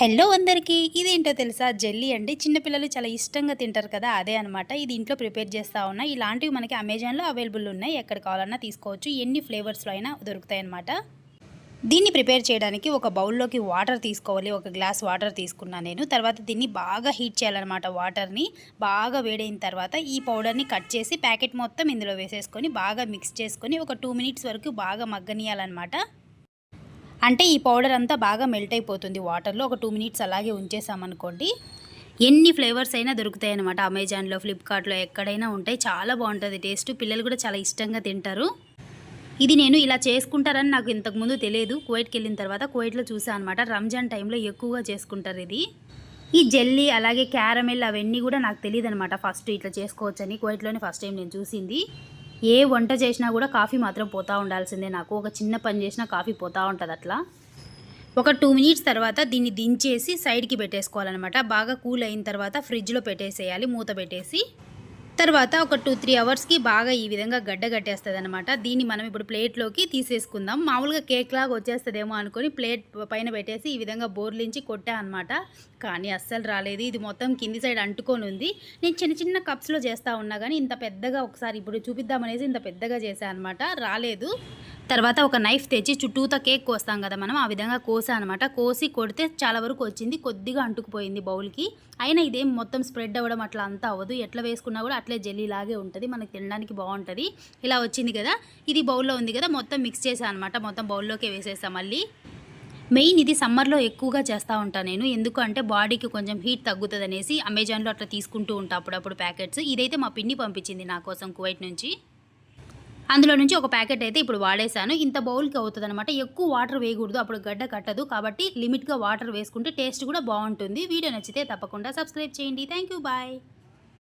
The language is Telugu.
హలో అందరికీ. ఇదేంటో తెలుసా? జెల్లీ అండి. చిన్నపిల్లలు చాలా ఇష్టంగా తింటారు కదా అదే అనమాట ఇది ఇంట్లో ప్రిపేర్ చేస్తూ ఉన్నా. ఇలాంటివి మనకి అమెజాన్లో అవైలబుల్ ఉన్నాయి. ఎక్కడ కావాలన్నా తీసుకోవచ్చు. ఎన్ని ఫ్లేవర్స్లో అయినా దొరుకుతాయి అనమాట దీన్ని ప్రిపేర్ చేయడానికి ఒక బౌల్లోకి వాటర్ తీసుకోవాలి. ఒక గ్లాస్ వాటర్ తీసుకున్నాను నేను. తర్వాత దీన్ని బాగా హీట్ చేయాలన్నమాట వాటర్ని. బాగా వేడైన తర్వాత ఈ పౌడర్ని కట్ చేసి ప్యాకెట్ మొత్తం ఇందులో వేసేసుకొని బాగా మిక్స్ చేసుకొని ఒక టూ మినిట్స్ వరకు బాగా మగ్గనియాలన్నమాట. అంటే ఈ పౌడర్ అంతా బాగా మెల్ట్ అయిపోతుంది వాటర్లో. ఒక టూ మినిట్స్ అలాగే ఉంచేసామనుకోండి. ఎన్ని ఫ్లేవర్స్ అయినా దొరుకుతాయి అనమాట అమెజాన్లో ఫ్లిప్కార్ట్లో ఎక్కడైనా ఉంటాయి. చాలా బాగుంటుంది టేస్ట్. పిల్లలు కూడా చాలా ఇష్టంగా తింటారు. ఇది నేను ఇలా చేసుకుంటారని నాకు ఇంతకుముందు తెలియదు. కువైట్కి వెళ్ళిన తర్వాత కువైట్లో చూసాను అనమాట రంజాన్ టైంలో ఎక్కువగా చేసుకుంటారు ఇది. ఈ జెల్లీ అలాగే క్యారమెల్ అవన్నీ కూడా నాకు తెలియదు అనమాట ఫస్ట్ ఇట్లా చేసుకోవచ్చని. కువైట్లోనే ఫస్ట్ టైం నేను చూసింది. ఏ వంట చేసినా కూడా కాఫీ మాత్రం పోతూ ఉండాల్సిందే నాకు. ఒక చిన్న పని చేసినా కాఫీ పోతూ ఉంటుంది అట్లా. ఒక టూ మినిట్స్ తర్వాత దీన్ని దించేసి సైడ్కి పెట్టేసుకోవాలన్నమాట. బాగా కూల్ అయిన తర్వాత ఫ్రిడ్జ్లో పెట్టేసేయాలి మూత పెట్టేసి. తర్వాత ఒక టూ త్రీ అవర్స్కి బాగా ఈ విధంగా గడ్డ కట్టేస్తుంది అనమాట దీన్ని మనం ఇప్పుడు ప్లేట్లోకి తీసేసుకుందాం. మామూలుగా కేక్ లాగా వచ్చేస్తుందేమో అనుకొని ప్లేట్ పైన పెట్టేసి ఈ విధంగా బోర్లించి కొట్టా అనమాట కానీ అస్సలు రాలేదు. ఇది మొత్తం కింది సైడ్ అంటుకొని ఉంది. నేను చిన్న చిన్న కప్స్లో చేస్తూ ఉన్నా కానీ ఇంత పెద్దగా ఒకసారి ఇప్పుడు చూపిద్దామనేసి ఇంత పెద్దగా చేశాను అనమాట రాలేదు. తర్వాత ఒక నైఫ్ తెచ్చి చుట్టూతో కేక్ కోస్తాం కదా మనం ఆ విధంగా కోసా అనమాట కోసి కొడితే చాలా వరకు వచ్చింది కొద్దిగా అంటుకుపోయింది బౌల్కి. అయినా ఇదేం మొత్తం స్ప్రెడ్ అవ్వడం అట్లా అంతా అవ్వదు. ఎట్లా వేసుకున్నా కూడా అట్లే జెల్లీ లాగే ఉంటుంది మనకి తినడానికి బాగుంటుంది. ఇలా వచ్చింది కదా ఇది బౌల్లో ఉంది కదా మొత్తం మిక్స్ చేసాను అనమాట మొత్తం బౌల్లోకే వేసేస్తాం మళ్ళీ. మెయిన్ ఇది సమ్మర్లో ఎక్కువగా చేస్తూ ఉంటాను నేను. ఎందుకంటే బాడీకి కొంచెం హీట్ తగ్గుతుంది అనేసి అమెజాన్లో అట్లా తీసుకుంటూ ఉంటా అప్పుడప్పుడు ప్యాకెట్స్. ఇదైతే మా పిన్ని పంపించింది నా కోసం కువైట్ నుంచి. అందులో నుంచి ఒక ప్యాకెట్ అయితే ఇప్పుడు వాడేశాను. ఇంత బౌల్కి అవుతుంది అనమాట ఎక్కువ వాటర్ వేయకూడదు. అప్పుడు గడ్డ కట్టదు. కాబట్టి లిమిట్గా వాటర్ వేసుకుంటే టేస్ట్ కూడా బాగుంటుంది. వీడియో నచ్చితే తప్పకుండా సబ్స్క్రైబ్ చేయండి. Thank you bye.